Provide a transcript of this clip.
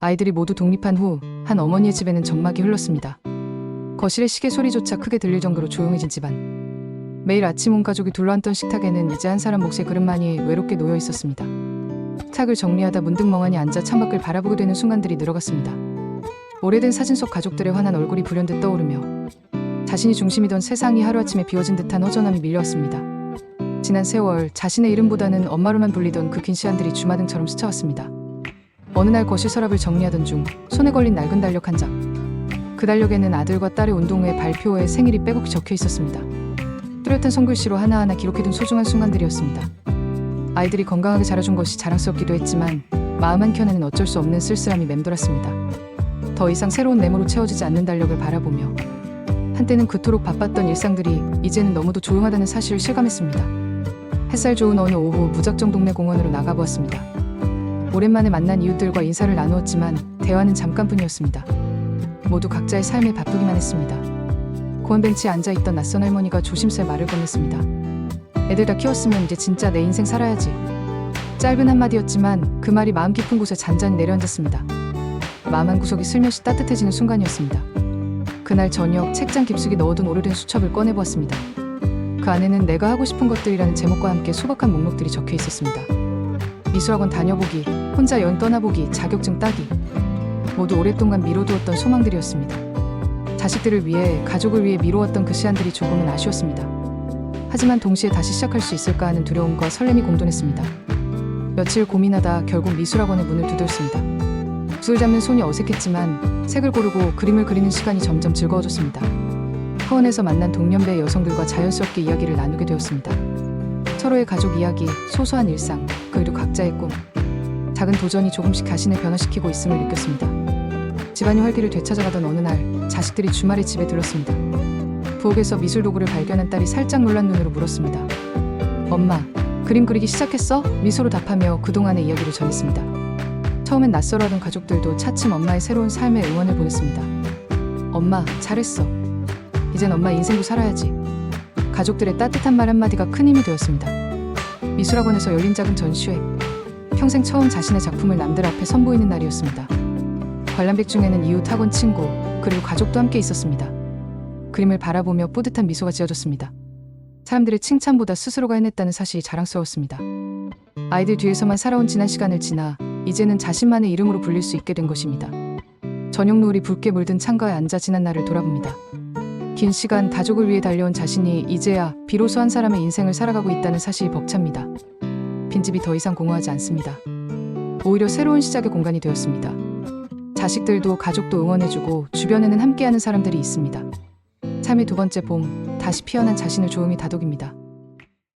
아이들이 모두 독립한 후 한 어머니의 집에는 정막이 흘렀습니다. 거실의 시계 소리조차 크게 들릴 정도로 조용해진 집안. 매일 아침 온 가족이 둘러앉던 식탁에는 이제 한 사람 몫의 그릇만이 외롭게 놓여 있었습니다. 탁을 정리하다 문득 멍하니 앉아 창밖을 바라보게 되는 순간들이 늘어갔습니다. 오래된 사진 속 가족들의 환한 얼굴이 불현듯 떠오르며 자신이 중심이던 세상이 하루아침에 비워진 듯한 허전함이 밀려왔습니다. 지난 세월 자신의 이름보다는 엄마로만 불리던 그 긴 시간들이 주마등처럼 스쳐왔습니다. 어느 날 거실 서랍을 정리하던 중 손에 걸린 낡은 달력 한 장. 그 달력에는 아들과 딸의 운동 후의 발표에 생일이 빼곡히 적혀 있었습니다. 뚜렷한 손글씨로 하나하나 기록해둔 소중한 순간들이었습니다. 아이들이 건강하게 자라준 것이 자랑스럽기도 했지만 마음 한켠에는 어쩔 수 없는 쓸쓸함이 맴돌았습니다. 더 이상 새로운 메모로 채워지지 않는 달력을 바라보며 한때는 그토록 바빴던 일상들이 이제는 너무도 조용하다는 사실을 실감했습니다. 햇살 좋은 어느 오후 무작정 동네 공원으로 나가보았습니다. 오랜만에 만난 이웃들과 인사를 나누었지만 대화는 잠깐뿐이었습니다. 모두 각자의 삶에 바쁘기만 했습니다. 공원 벤치에 앉아있던 낯선 할머니가 조심스레 말을 건넸습니다. 애들 다 키웠으면 이제 진짜 내 인생 살아야지. 짧은 한마디였지만 그 말이 마음 깊은 곳에 잔잔히 내려앉았습니다. 마음 한 구석이 슬며시 따뜻해지는 순간이었습니다. 그날 저녁 책장 깊숙이 넣어둔 오래된 수첩을 꺼내보았습니다. 그 안에는 내가 하고 싶은 것들이라는 제목과 함께 소박한 목록들이 적혀 있었습니다. 미술학원 다녀보기, 혼자 여행 떠나보기, 자격증 따기. 모두 오랫동안 미뤄두었던 소망들이었습니다. 자식들을 위해, 가족을 위해 미뤄왔던 그 시간들이 조금은 아쉬웠습니다. 하지만 동시에 다시 시작할 수 있을까 하는 두려움과 설렘이 공존했습니다. 며칠 고민하다 결국 미술학원의 문을 두드렸습니다. 붓을 잡는 손이 어색했지만 색을 고르고 그림을 그리는 시간이 점점 즐거워졌습니다. 하원에서 만난 동년배의 여성들과 자연스럽게 이야기를 나누게 되었습니다. 서로의 가족 이야기, 소소한 일상, 그리고 각자의 꿈. 작은 도전이 조금씩 자신을 변화시키고 있음을 느꼈습니다. 집안이 활기를 되찾아가던 어느 날 자식들이 주말에 집에 들었습니다. 부엌에서 미술 도구를 발견한 딸이 살짝 놀란 눈으로 물었습니다. 엄마, 그림 그리기 시작했어? 미소로 답하며 그동안의 이야기를 전했습니다. 처음엔 낯설어하던 가족들도 차츰 엄마의 새로운 삶에 응원을 보냈습니다. 엄마, 잘했어. 이젠 엄마 인생도 살아야지. 가족들의 따뜻한 말 한마디가 큰 힘이 되었습니다. 미술학원에서 열린 작은 전시회. 평생 처음 자신의 작품을 남들 앞에 선보이는 날이었습니다. 관람객 중에는 이웃 학원 친구, 그리고 가족도 함께 있었습니다. 그림을 바라보며 뿌듯한 미소가 지어졌습니다. 사람들의 칭찬보다 스스로가 해냈다는 사실이 자랑스러웠습니다. 아이들 뒤에서만 살아온 지난 시간을 지나 이제는 자신만의 이름으로 불릴 수 있게 된 것입니다. 저녁 노을이 붉게 물든 창가에 앉아 지난 날을 돌아봅니다. 긴 시간 가족을 위해 달려온 자신이 이제야 비로소 한 사람의 인생을 살아가고 있다는 사실이 벅찹니다. 빈집이 더 이상 공허하지 않습니다. 오히려 새로운 시작의 공간이 되었습니다. 자식들도 가족도 응원해주고 주변에는 함께하는 사람들이 있습니다. 삶의 두 번째 봄, 다시 피어난 자신을 조음이 다독입니다.